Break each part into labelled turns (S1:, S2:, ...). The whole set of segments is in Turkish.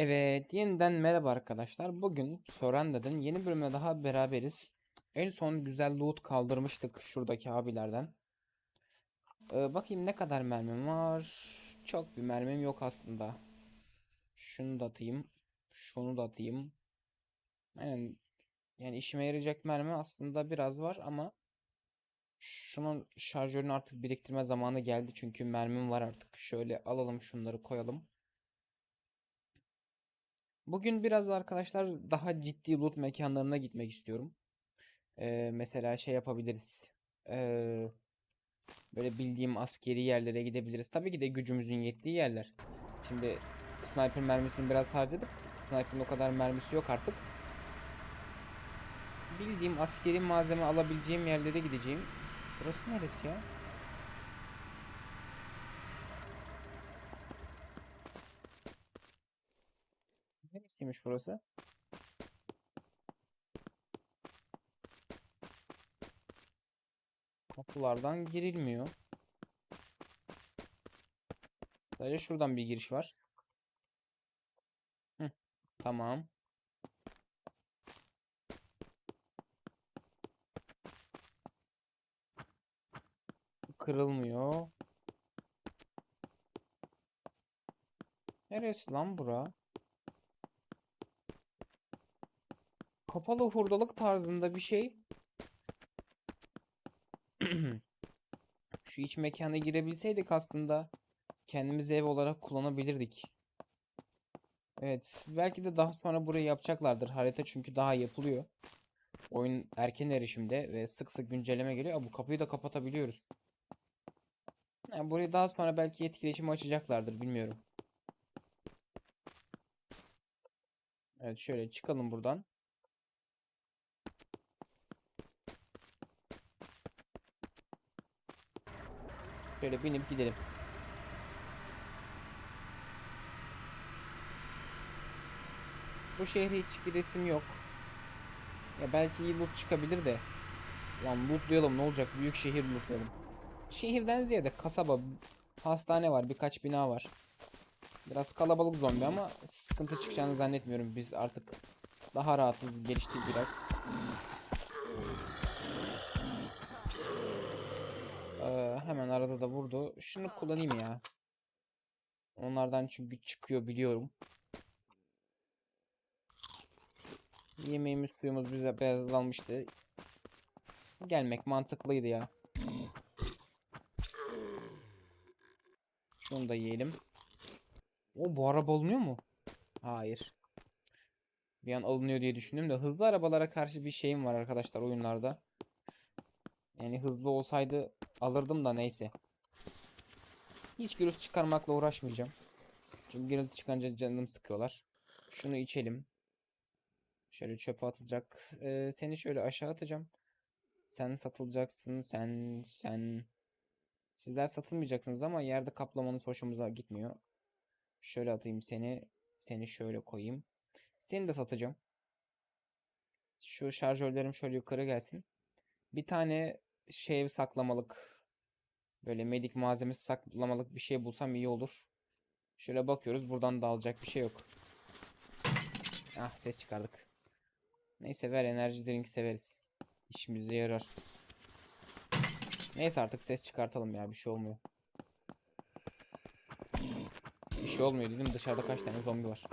S1: Evet, yeniden merhaba arkadaşlar. Bugün Sorenda'nın yeni bölümüne daha beraberiz. En son güzel loot kaldırmıştık şuradaki abilerden. Ee, bakayım ne kadar mermim var. Çok bir mermim yok aslında. Şunu da atayım. Şunu da atayım. Yani, yani işime yarayacak mermi aslında biraz var ama şunun şarjörünü artık biriktirme zamanı geldi. Çünkü mermim var artık. Şöyle alalım şunları koyalım. Bugün biraz arkadaşlar daha ciddi loot mekanlarına gitmek istiyorum. Ee, mesela şey yapabiliriz. Ee, böyle bildiğim askeri yerlere gidebiliriz. Tabii ki de gücümüzün yettiği yerler. Şimdi sniper mermisini biraz harcadık. Sniper'ın o kadar mermisi yok artık. Bildiğim askeri malzeme alabileceğim yerlere gideceğim. Burası neresi ya? Neresiymiş burası? Kapılardan girilmiyor. Sadece şuradan bir giriş var. Hı, tamam. Kırılmıyor. Neresi lan bura? Kapalı hurdalık tarzında bir şey. Şu iç mekana girebilseydik aslında kendimizi ev olarak kullanabilirdik. Evet, belki de daha sonra burayı yapacaklardır. Harita çünkü daha yapılıyor. Oyun erken erişimde ve sık sık güncelleme geliyor. Aa, bu kapıyı da kapatabiliyoruz. Yani burayı daha sonra belki etkileşimi açacaklardır, bilmiyorum. Evet, şöyle çıkalım buradan. Şöyle binip gidelim. Bu şehre hiç giresim yok. Ya belki iyi loot çıkabilir de. Lan lootlayalım ne olacak? Büyük şehir lootlayalım. Şehirden ziyade kasaba, hastane var, birkaç bina var. Biraz kalabalık zombi ama sıkıntı çıkacağını zannetmiyorum. Biz artık daha rahatız, geliştik biraz. Ee, hemen arada da vurdu. Şunu kullanayım ya. Onlardan çünkü çıkıyor biliyorum. Yemeğimiz suyumuz bize beyazlanmıştı. Gelmek mantıklıydı ya. Şunu da yiyelim. O bu araba alınıyor mu? Hayır. Bir an alınıyor diye düşündüm de hızlı arabalara karşı bir şeyim var arkadaşlar oyunlarda. Yani hızlı olsaydı alırdım da neyse. Hiç gürültü çıkarmakla uğraşmayacağım. Çünkü gürültü çıkarınca canım sıkıyorlar. Şunu içelim. Şöyle çöpe atılacak. Ee, seni şöyle aşağı atacağım. Sen satılacaksın. Sen sen sizler satılmayacaksınız ama yerde kaplamanız hoşumuza gitmiyor. Şöyle atayım seni. Seni şöyle koyayım. Seni de satacağım. Şu şarjörlerim şöyle yukarı gelsin. Bir tane şey saklamalık böyle medik malzemesi saklamalık bir şey bulsam iyi olur. Şöyle bakıyoruz. Buradan da alacak bir şey yok. Ah ses çıkardık. Neyse ver enerji drink severiz. İşimize yarar. Neyse artık ses çıkartalım ya bir şey olmuyor. Bir şey olmuyor dedim dışarıda kaç tane zombi var.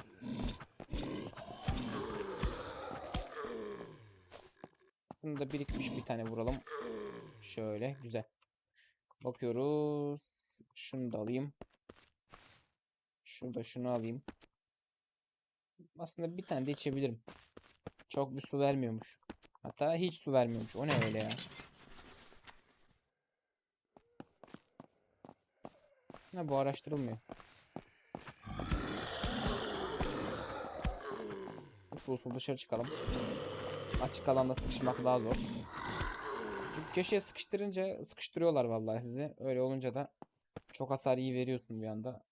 S1: Bunu da birikmiş bir tane vuralım. Şöyle güzel. Bakıyoruz. Şunu da alayım. Şurada şunu alayım. Aslında bir tane de içebilirim. Çok bir su vermiyormuş. Hatta hiç su vermiyormuş. O ne öyle ya? Ne bu araştırılmıyor. Usul usul dışarı çıkalım. Açık alanda sıkışmak daha zor. Köşeye sıkıştırınca sıkıştırıyorlar vallahi sizi. Öyle olunca da çok hasar iyi veriyorsun bir anda.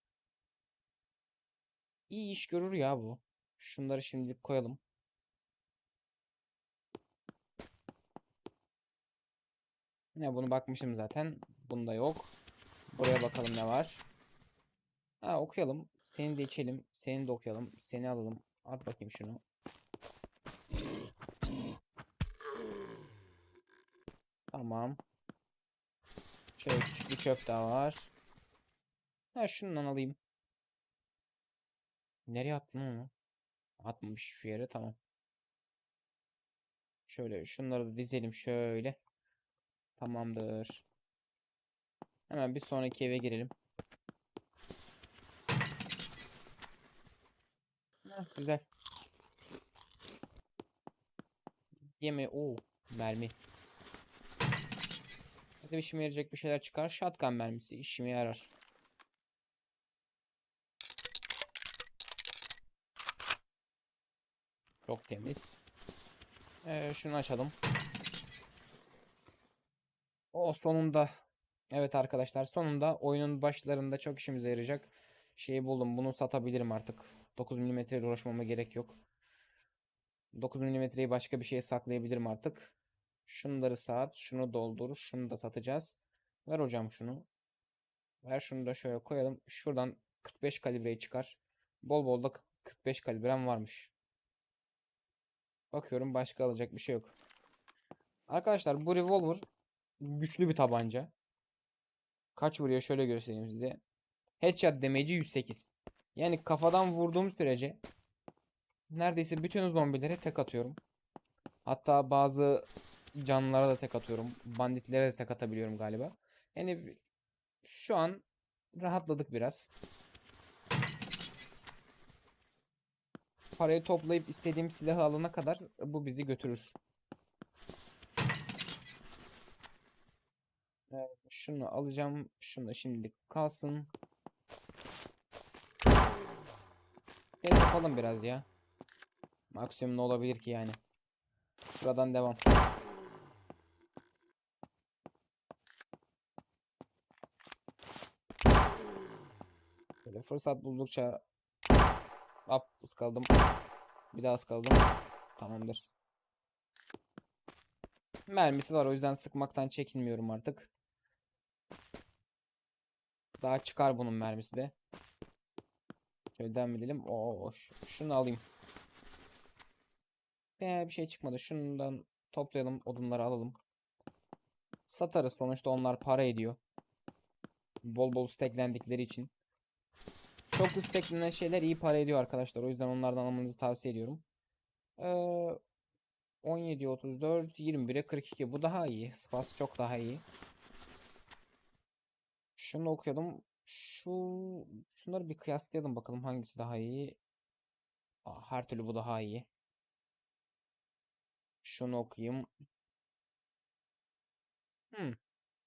S1: İyi iş görür ya bu. Şunları şimdilik koyalım. Ne bunu bakmışım zaten. Bunda yok. Buraya bakalım ne var. Ha okuyalım. Seni de içelim. Seni de okuyalım. Seni alalım. At bakayım şunu. Tamam. Şöyle küçük bir çöp daha var. Ha şundan alayım. Nereye attın onu? Atmamış şu yere tamam. Şöyle şunları da dizelim şöyle. Tamamdır. Hemen bir sonraki eve girelim. Heh, güzel. Yeme o mermi. Hadi işime yarayacak bir şeyler çıkar. Shotgun mermisi işime yarar. Çok temiz. Ee, şunu açalım. O sonunda. Evet arkadaşlar sonunda oyunun başlarında çok işimize yarayacak şeyi buldum. Bunu satabilirim artık. 9 mm ile uğraşmama gerek yok. 9 mm'yi başka bir şeye saklayabilirim artık. Şunları sat, şunu doldur, şunu da satacağız. Ver hocam şunu. Ver şunu da şöyle koyalım. Şuradan 45 kalibreyi çıkar. Bol bol da 45 kalibrem varmış. Bakıyorum başka alacak bir şey yok. Arkadaşlar bu revolver güçlü bir tabanca. Kaç vuruyor şöyle göstereyim size. Headshot damage'i 108. Yani kafadan vurduğum sürece neredeyse bütün zombilere tek atıyorum. Hatta bazı canlılara da tek atıyorum. Banditlere de tek atabiliyorum galiba. Yani şu an rahatladık biraz. Parayı toplayıp istediğim silahı alana kadar bu bizi götürür. Şunu alacağım. Şunu da şimdilik kalsın. Test yapalım biraz ya. Maksimum ne olabilir ki yani. Sıradan devam. Böyle fırsat buldukça Hop ıskaladım. Bir daha ıskaladım. Tamamdır. Mermisi var o yüzden sıkmaktan çekinmiyorum artık. Daha çıkar bunun mermisi de. Şöyle devam edelim. Oo, şunu alayım. Ee, bir şey çıkmadı. Şundan toplayalım. Odunları alalım. Satarız. Sonuçta onlar para ediyor. Bol bol stacklendikleri için. Çok stacklenen şeyler iyi para ediyor arkadaşlar. O yüzden onlardan almanızı tavsiye ediyorum. Ee, 17, 34, 21'e 42. Bu daha iyi. Spas çok daha iyi. Şunu okuyalım. Şu şunları bir kıyaslayalım bakalım hangisi daha iyi. Aa, her türlü bu daha iyi. Şunu okuyayım. Hmm.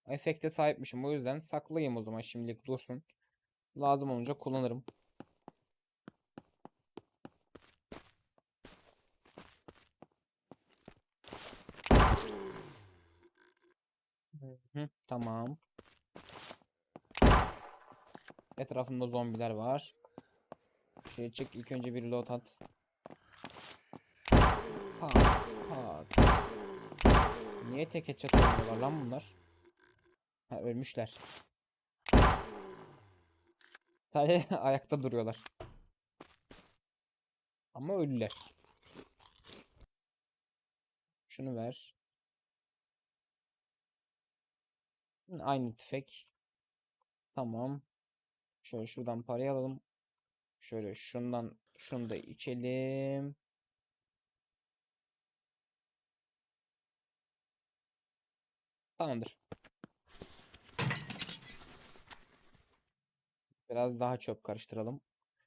S1: Efekte sahipmişim. O yüzden saklayayım o zaman şimdilik dursun. Lazım olunca kullanırım. Tamam. Etrafında zombiler var. Şey çık ilk önce bir loot at. Pat pat. Niye tek headshot oynuyorlar lan bunlar? Ha ölmüşler. Sadece ayakta duruyorlar. Ama ölüler. Şunu ver. Aynı tüfek. Tamam. Şöyle şuradan parayı alalım. Şöyle şundan şunu da içelim. Tamamdır. Biraz daha çöp karıştıralım.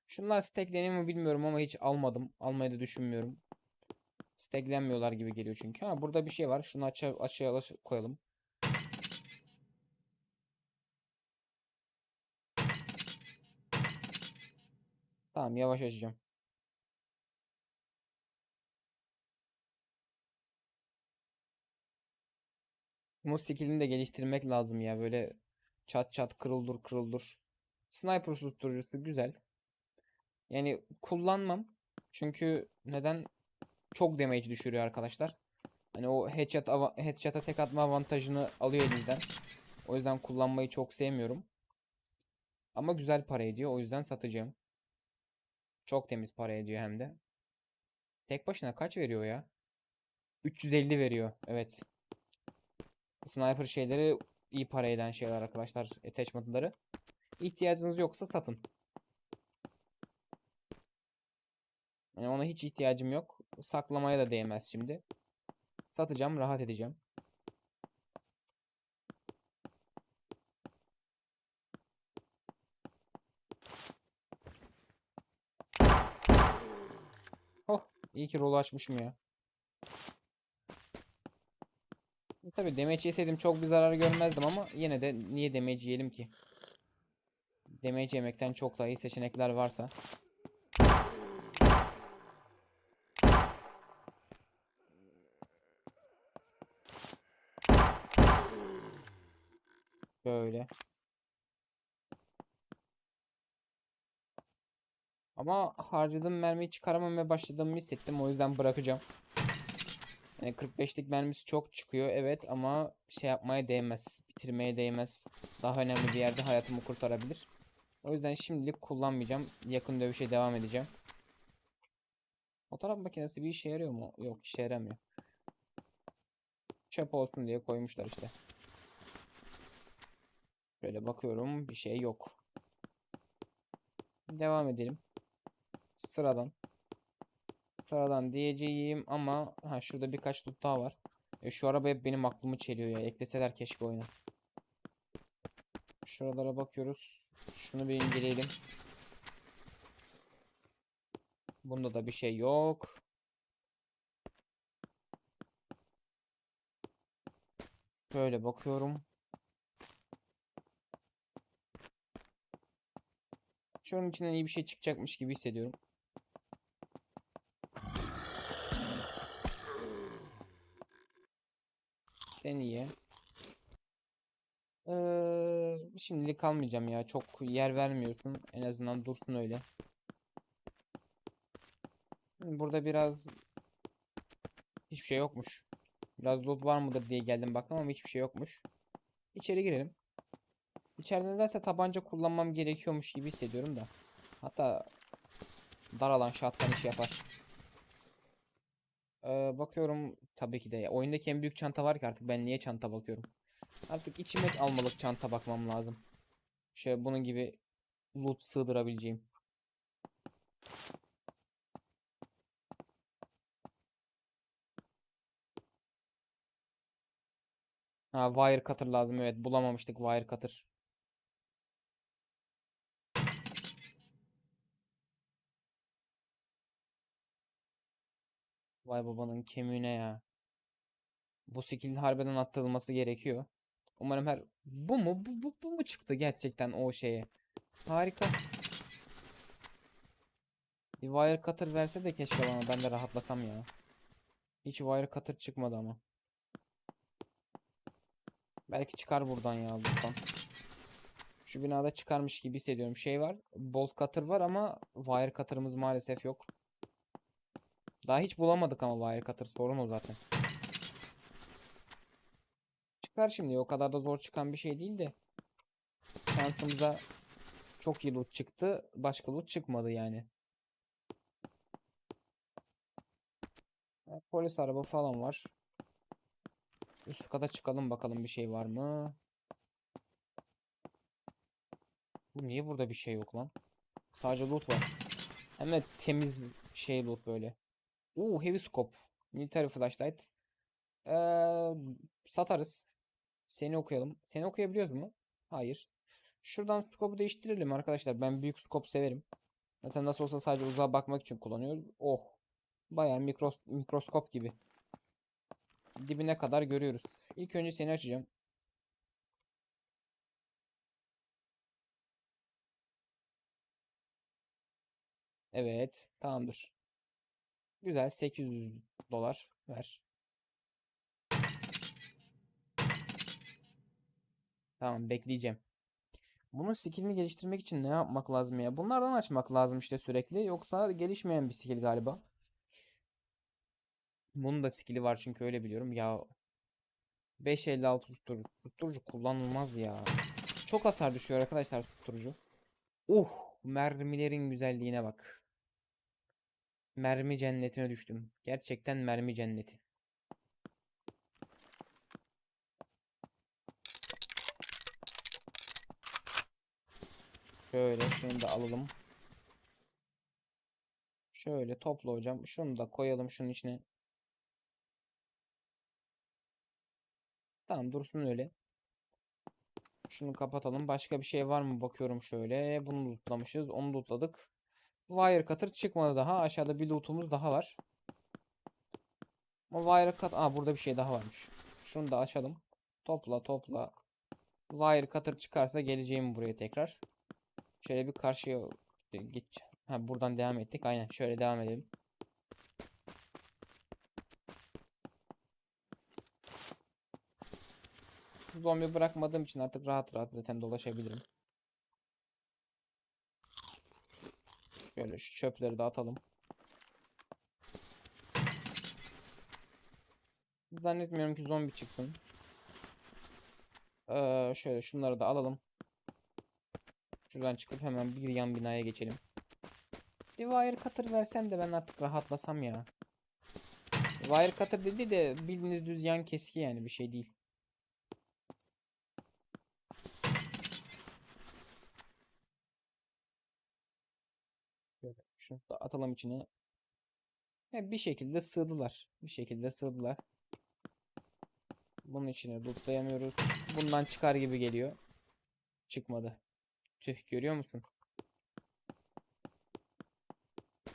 S1: Şunlar stackleniyor mu bilmiyorum ama hiç almadım. Almayı da düşünmüyorum. Stacklenmiyorlar gibi geliyor çünkü. Ha burada bir şey var. Şunu açığa, açığa koyalım. Tamam yavaş açacağım. Bu skillini de geliştirmek lazım ya. Böyle çat çat kırıldır kırıldır. Sniper susturucusu güzel. Yani kullanmam. Çünkü neden? Çok damage düşürüyor arkadaşlar. Hani o headshot headshot'a tek atma avantajını alıyor elinizden. O yüzden kullanmayı çok sevmiyorum. Ama güzel para ediyor. O yüzden satacağım. Çok temiz para ediyor hem de. Tek başına kaç veriyor ya? 350 veriyor. Evet. Sniper şeyleri iyi para eden şeyler arkadaşlar. Attachment'ları. İhtiyacınız yoksa satın. Yani ona hiç ihtiyacım yok. Saklamaya da değmez şimdi. Satacağım, rahat edeceğim. Oh, iyi ki rolu açmışım ya. Tabii damage yeseydim çok bir zarar görmezdim ama yine de niye damage yiyelim ki? Damage yemekten çok daha iyi seçenekler varsa. Böyle. Ama harcadığım mermiyi çıkaramamaya başladığımı hissettim. O yüzden bırakacağım. Yani 45'lik mermisi çok çıkıyor evet ama şey yapmaya değmez. Bitirmeye değmez. Daha önemli bir yerde hayatımı kurtarabilir. O yüzden şimdilik kullanmayacağım. Yakın dövüşe devam edeceğim. Fotoğraf makinesi bir işe yarıyor mu? Yok işe yaramıyor. Çöp olsun diye koymuşlar işte. Böyle bakıyorum bir şey yok. Devam edelim. Sıradan. Sıradan diyeceğim ama ha şurada birkaç loot daha var. E, şu araba hep benim aklımı çeliyor ya. Ekleseler keşke oyuna. Şuralara bakıyoruz. Şunu bir inceleyelim. Bunda da bir şey yok. Böyle bakıyorum. Şunun içinden iyi bir şey çıkacakmış gibi hissediyorum. Sen iyi. Ee, şimdilik kalmayacağım ya. Çok yer vermiyorsun. En azından dursun öyle. Burada biraz hiçbir şey yokmuş. Biraz loot var mıdır diye geldim baktım ama hiçbir şey yokmuş. İçeri girelim. İçeride nedense tabanca kullanmam gerekiyormuş gibi hissediyorum da. Hatta dar alan shotgun işi yapar. Ee, bakıyorum tabii ki de. Oyundaki en büyük çanta var ki artık ben niye çanta bakıyorum. Artık içime almalık çanta bakmam lazım. Şöyle bunun gibi loot sığdırabileceğim. Ha wire cutter lazım evet bulamamıştık wire cutter. Vay babanın kemiğine ya. Bu skill harbiden atılması gerekiyor. Umarım her... Bu mu? Bu, bu, bu mu çıktı gerçekten o şeye? Harika. Bir wire cutter verse de keşke bana ben de rahatlasam ya. Hiç wire cutter çıkmadı ama. Belki çıkar buradan ya buradan. Şu binada çıkarmış gibi hissediyorum. Şey var. Bolt cutter var ama wire cutter'ımız maalesef yok. Daha hiç bulamadık ama wire cutter sorun o zaten. Çıkar şimdi o kadar da zor çıkan bir şey değil de. Şansımıza çok iyi loot çıktı. Başka loot çıkmadı yani. Polis araba falan var. Üst kata çıkalım bakalım bir şey var mı? Bu niye burada bir şey yok lan? Sadece loot var. Hem de temiz şey loot böyle. Oo heavy scope. Military flashlight. Ee, satarız. Seni okuyalım. Seni okuyabiliyoruz mu? Hayır. Şuradan scope'u değiştirelim arkadaşlar. Ben büyük scope severim. Zaten nasıl olsa sadece uzağa bakmak için kullanıyoruz. Oh. Bayağı mikro, mikroskop gibi. Dibine kadar görüyoruz. İlk önce seni açacağım. Evet. Tamamdır. Güzel. 800 dolar. Ver. Tamam bekleyeceğim. Bunun skillini geliştirmek için ne yapmak lazım ya? Bunlardan açmak lazım işte sürekli. Yoksa gelişmeyen bir skill galiba. Bunun da skill'i var çünkü öyle biliyorum. Ya 556 susturucu. Susturucu kullanılmaz ya. Çok hasar düşüyor arkadaşlar susturucu. Uh mermilerin güzelliğine bak. Mermi cennetine düştüm. Gerçekten mermi cenneti. Şöyle şunu da alalım. Şöyle topla hocam. Şunu da koyalım şunun içine. Tamam dursun öyle. Şunu kapatalım. Başka bir şey var mı bakıyorum şöyle. Bunu lootlamışız. Onu lootladık. Wire cutter çıkmadı daha. Aşağıda bir lootumuz daha var. Ama wire cut... Aa burada bir şey daha varmış. Şunu da açalım. Topla topla. Wire cutter çıkarsa geleceğim buraya tekrar. Şöyle bir karşıya git. Ha buradan devam ettik. Aynen şöyle devam edelim. Zombi bırakmadığım için artık rahat rahat zaten dolaşabilirim. Şöyle şu çöpleri de atalım. Zannetmiyorum ki zombi çıksın. Ee, şöyle şunları da alalım. Şuradan çıkıp hemen bir yan binaya geçelim. Bir wire cutter versen de ben artık rahatlasam ya. Wire cutter dedi de bildiğiniz düz yan keski yani bir şey değil. Şunu da atalım içine. Ve bir şekilde sığdılar. Bir şekilde sığdılar. Bunun içine lootlayamıyoruz. Bundan çıkar gibi geliyor. Çıkmadı. Tüh görüyor musun?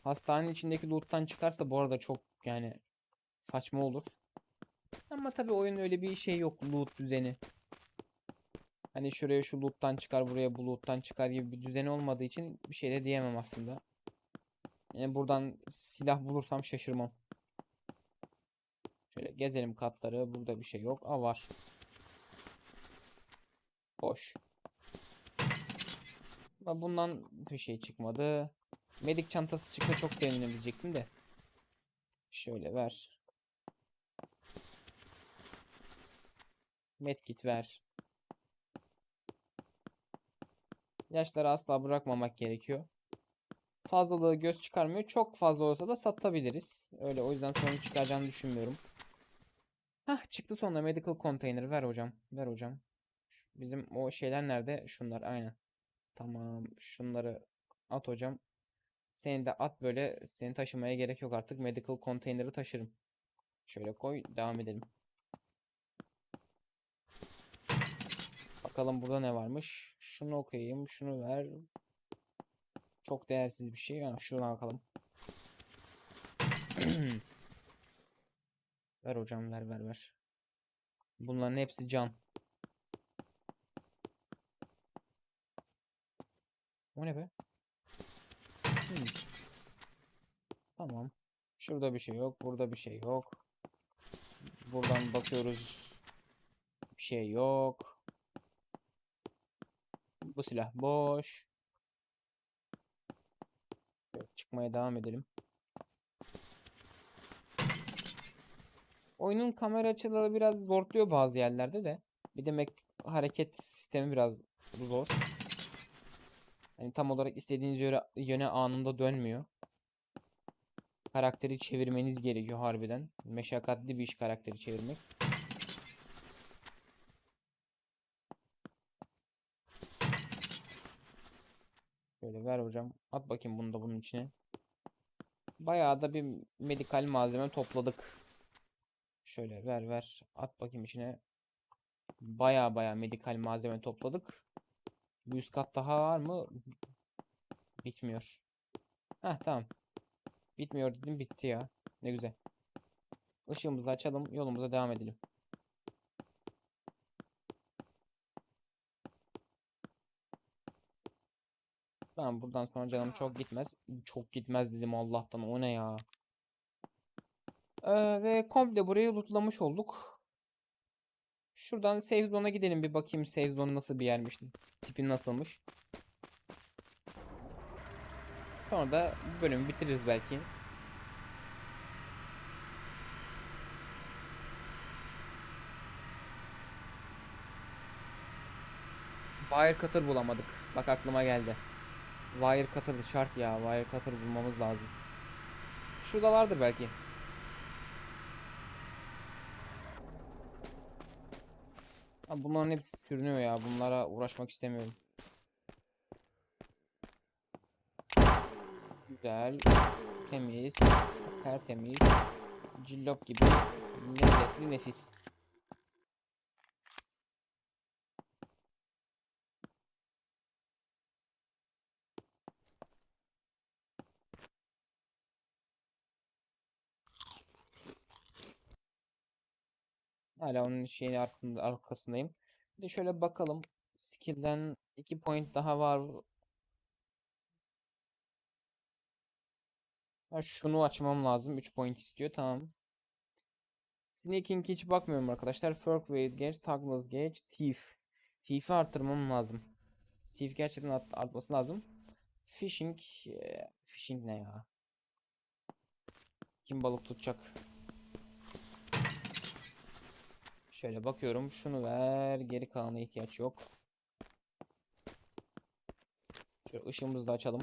S1: Hastanenin içindeki loot'tan çıkarsa bu arada çok yani saçma olur. Ama tabii oyun öyle bir şey yok loot düzeni. Hani şuraya şu loot'tan çıkar buraya bu loot'tan çıkar gibi bir düzeni olmadığı için bir şey de diyemem aslında. Yani buradan silah bulursam şaşırmam. Şöyle gezelim katları. Burada bir şey yok. Aa var. Boş. Bundan bir şey çıkmadı. Medik çantası çıksa çok sevinirim de. Şöyle ver. Medkit ver. İlaçları asla bırakmamak gerekiyor. Fazlalığı göz çıkarmıyor. Çok fazla olsa da satabiliriz. Öyle o yüzden sorun çıkaracağını düşünmüyorum. Hah çıktı sonunda medical container. Ver hocam. Ver hocam. Bizim o şeyler nerede? Şunlar aynen. Tamam. Şunları at hocam. Seni de at böyle. Seni taşımaya gerek yok artık. Medical container'ı taşırım. Şöyle koy. Devam edelim. Bakalım burada ne varmış. Şunu okuyayım. Şunu ver. Çok değersiz bir şey. Yani şuradan bakalım. ver hocam ver ver ver. Bunların hepsi can. O ne be? Hmm. Tamam. Şurada bir şey yok. Burada bir şey yok. Buradan bakıyoruz. Bir şey yok. Bu silah boş. Çıkmaya devam edelim. Oyunun kamera açıları biraz zorluyor bazı yerlerde de. Bir de Mac hareket sistemi biraz zor. Hani tam olarak istediğiniz yöne, yöne anında dönmüyor. Karakteri çevirmeniz gerekiyor harbiden. Meşakkatli bir iş karakteri çevirmek. Şöyle ver hocam. At bakayım bunu da bunun içine. Bayağı da bir medikal malzeme topladık. Şöyle ver ver. At bakayım içine. Bayağı bayağı medikal malzeme topladık. Bir üst kat daha var mı? Bitmiyor. Heh tamam. Bitmiyor dedim bitti ya. Ne güzel. Işığımızı açalım. Yolumuza devam edelim. Tamam buradan sonra canım çok gitmez. Çok gitmez dedim Allah'tan. O ne ya? Ee, ve komple burayı lootlamış olduk. Şuradan save zone'a gidelim bir bakayım save zone nasıl bir yermiş. Tipi nasılmış. Sonra da bölümü bitiririz belki. Wire cutter bulamadık. Bak aklıma geldi. Wire cutter şart ya. Wire cutter bulmamız lazım. Şurada vardır belki. Abi bunların hepsi sürünüyor ya. Bunlara uğraşmak istemiyorum. Güzel. Temiz. Tertemiz. Cillop gibi lezzetli nefis. Hala onun şeyin arkasında, arkasındayım. Bir de şöyle bakalım. Skill'den 2 point daha var. Ha, şunu açmam lazım. 3 point istiyor. Tamam. Sneaking hiç bakmıyorum arkadaşlar. Fork weight gauge, toggles gauge, thief. Thief'i arttırmam lazım. Thief gerçekten art- artması lazım. Fishing. eee, fishing ne ya? Kim balık tutacak? Şöyle bakıyorum. Şunu ver. Geri kalana ihtiyaç yok. Şöyle ışığımızı da açalım.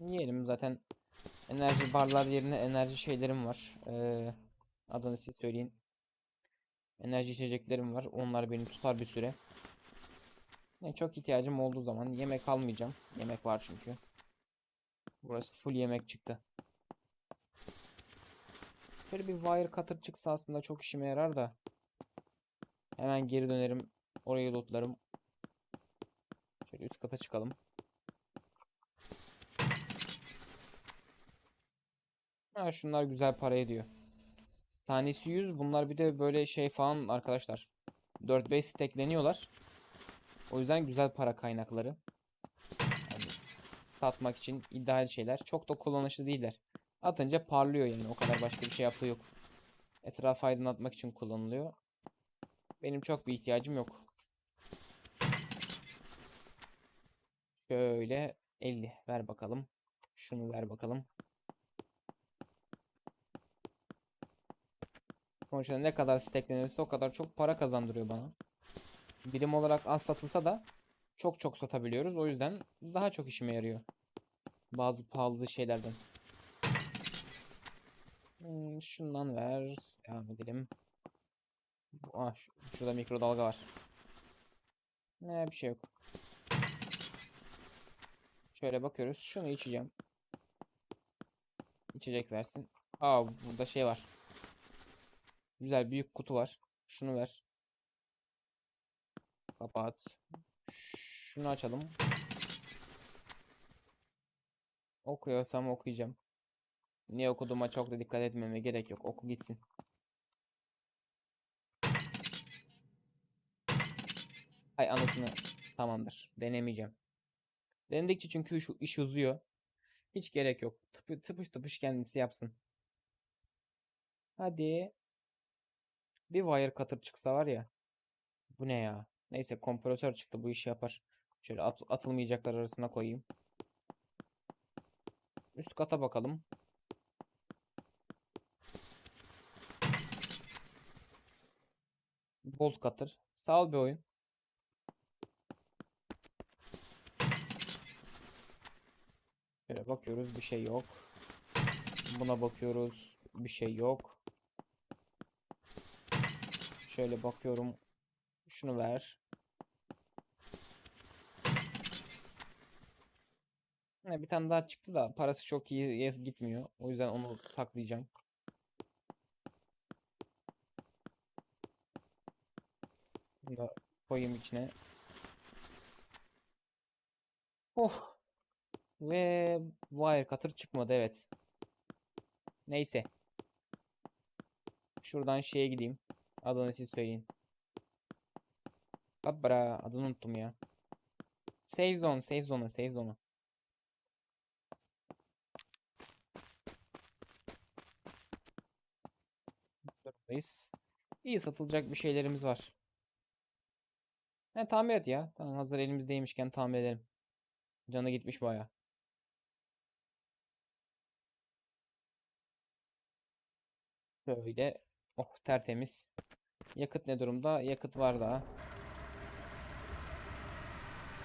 S1: Yiyelim zaten enerji barlar yerine enerji şeylerim var. Ee, adını siz söyleyin. Enerji içeceklerim var. Onlar beni tutar bir süre. Ne çok ihtiyacım olduğu zaman yemek almayacağım. Yemek var çünkü. Burası full yemek çıktı. Şöyle bir wire cutter çıksa aslında çok işime yarar da. Hemen geri dönerim. Orayı lootlarım. Şöyle üst kata çıkalım. Ha şunlar güzel para ediyor. Tanesi 100. Bunlar bir de böyle şey falan arkadaşlar. 4-5 stackleniyorlar. O yüzden güzel para kaynakları. Satmak için ideal şeyler. Çok da kullanışlı değiller. Atınca parlıyor yani. O kadar başka bir şey yaptığı yok. Etrafı aydınlatmak için kullanılıyor. Benim çok bir ihtiyacım yok. Şöyle 50 ver bakalım. Şunu ver bakalım. Sonuçta ne kadar stacklenirse o kadar çok para kazandırıyor bana. Birim olarak az satılsa da çok çok satabiliyoruz. O yüzden daha çok işime yarıyor. Bazı pahalı şeylerden. Hmm, şundan ver. Devam edelim. Ah, şu- şurada mikrodalga var. Ne bir şey yok. Şöyle bakıyoruz. Şunu içeceğim. İçecek versin. Aa burada şey var. Güzel büyük kutu var. Şunu ver. Kapat. Şunu açalım. Okuyorsam okuyacağım. Niye okuduğuma çok da dikkat etmeme gerek yok. Oku gitsin. Hay anasını. Tamamdır. Denemeyeceğim. Denedikçe çünkü şu iş uzuyor. Hiç gerek yok. Tıpış tıpış, tıpış kendisi yapsın. Hadi. Bir wire cutter çıksa var ya. Bu ne ya? Neyse kompresör çıktı bu işi yapar. Şöyle at- atılmayacaklar arasına koyayım. Üst kata bakalım. Bolt cutter. Sağ ol bir oyun. Şöyle bakıyoruz bir şey yok. Buna bakıyoruz bir şey yok. Şöyle bakıyorum. Şunu ver. Ne bir tane daha çıktı da parası çok iyi gitmiyor. O yüzden onu saklayacağım. Bunu da koyayım içine. Oh. Ve wire cutter çıkmadı evet. Neyse. Şuradan şeye gideyim. Adını siz söyleyin. Babara adını unuttum ya. Save zone, save zone, save zone. Durumdayız. İyi satılacak bir şeylerimiz var. He tamir et ya. Tamam hazır elimizdeymişken tamir edelim. Canı gitmiş baya. Böyle. Oh tertemiz. Yakıt ne durumda? Yakıt var daha.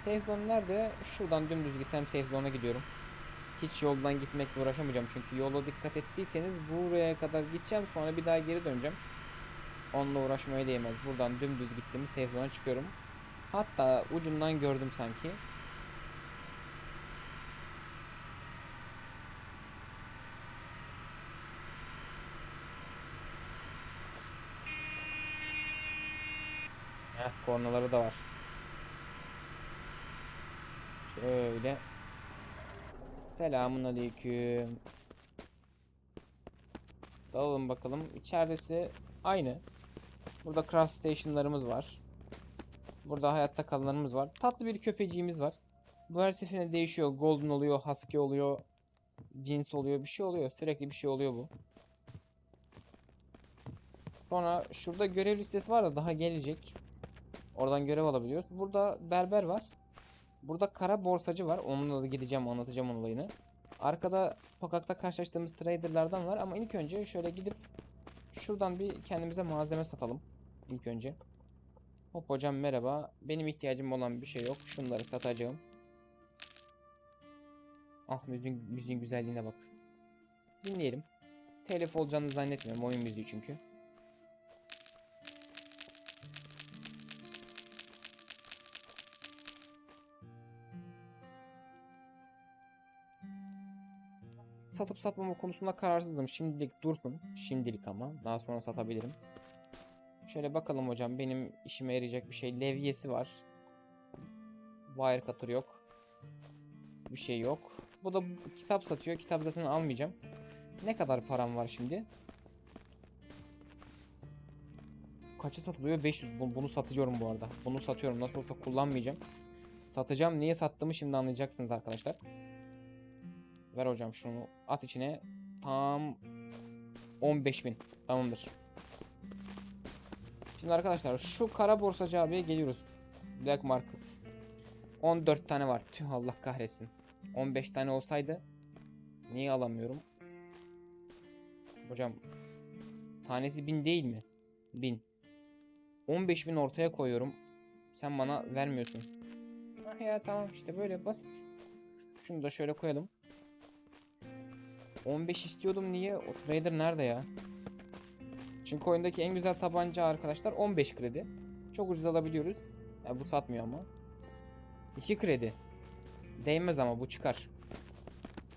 S1: Safe zone nerede? Şuradan dümdüz gitsem safe zone'a gidiyorum. Hiç yoldan gitmekle uğraşamayacağım çünkü yola dikkat ettiyseniz buraya kadar gideceğim sonra bir daha geri döneceğim. Onunla uğraşmaya değmez. Buradan dümdüz gittim safe zone'a çıkıyorum. Hatta ucundan gördüm sanki. Heh, kornaları da var. Şöyle. Selamun aleyküm. Dalalım bakalım. İçerisi aynı. Burada craft station'larımız var. Burada hayatta kalanlarımız var. Tatlı bir köpeciğimiz var. Bu her seferinde değişiyor. Golden oluyor, husky oluyor, cins oluyor, bir şey oluyor. Sürekli bir şey oluyor bu. Sonra şurada görev listesi var da daha gelecek. Oradan görev alabiliyoruz. Burada berber var. Burada kara borsacı var. Onunla da gideceğim anlatacağım onun olayını. Arkada sokakta karşılaştığımız traderlardan var ama ilk önce şöyle gidip şuradan bir kendimize malzeme satalım. İlk önce. Hop hocam merhaba. Benim ihtiyacım olan bir şey yok. Şunları satacağım. Ah müziğin, müziğin güzelliğine bak. Dinleyelim. Telif olacağını zannetmiyorum. Oyun müziği çünkü. Satıp satmama konusunda kararsızım. Şimdilik dursun. Şimdilik ama. Daha sonra satabilirim. Şöyle bakalım hocam. Benim işime yarayacak bir şey. Levyesi var. Wire cutter yok. Bir şey yok. Bu da kitap satıyor. Kitap zaten almayacağım. Ne kadar param var şimdi? Kaça satılıyor? 500. Bu- Bunu satıyorum bu arada. Bunu satıyorum. Nasıl olsa kullanmayacağım. Satacağım. Niye sattığımı şimdi anlayacaksınız arkadaşlar. Ver hocam şunu at içine. Tam 15.000 Tamamdır. Şimdi arkadaşlar şu kara borsacı abiye geliyoruz. Black Market. 14 tane var. Tüh Allah kahretsin. 15 tane olsaydı niye alamıyorum? Hocam tanesi 1000 değil mi? 1000. 15.000 ortaya koyuyorum. Sen bana vermiyorsun. Ah ya tamam işte böyle basit. Şunu da şöyle koyalım. 15 istiyordum niye? O trader nerede ya? Çünkü oyundaki en güzel tabanca arkadaşlar 15 kredi. Çok ucuz alabiliyoruz. Ya bu satmıyor ama. 2 kredi. Değmez ama bu çıkar.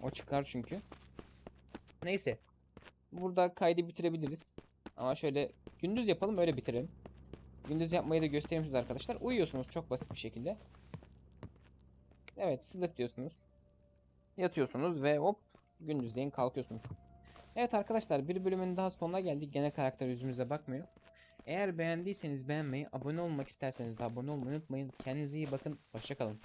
S1: O çıkar çünkü. Neyse. Burada kaydı bitirebiliriz. Ama şöyle gündüz yapalım öyle bitirelim. Gündüz yapmayı da göstereyim size arkadaşlar. Uyuyorsunuz çok basit bir şekilde. Evet sleep diyorsunuz. Yatıyorsunuz ve hop gündüzleyin kalkıyorsunuz. Evet arkadaşlar bir bölümün daha sonuna geldik. Gene karakter yüzümüze bakmıyor. Eğer beğendiyseniz beğenmeyi, abone olmak isterseniz de abone olmayı unutmayın. Kendinize iyi bakın. Hoşçakalın.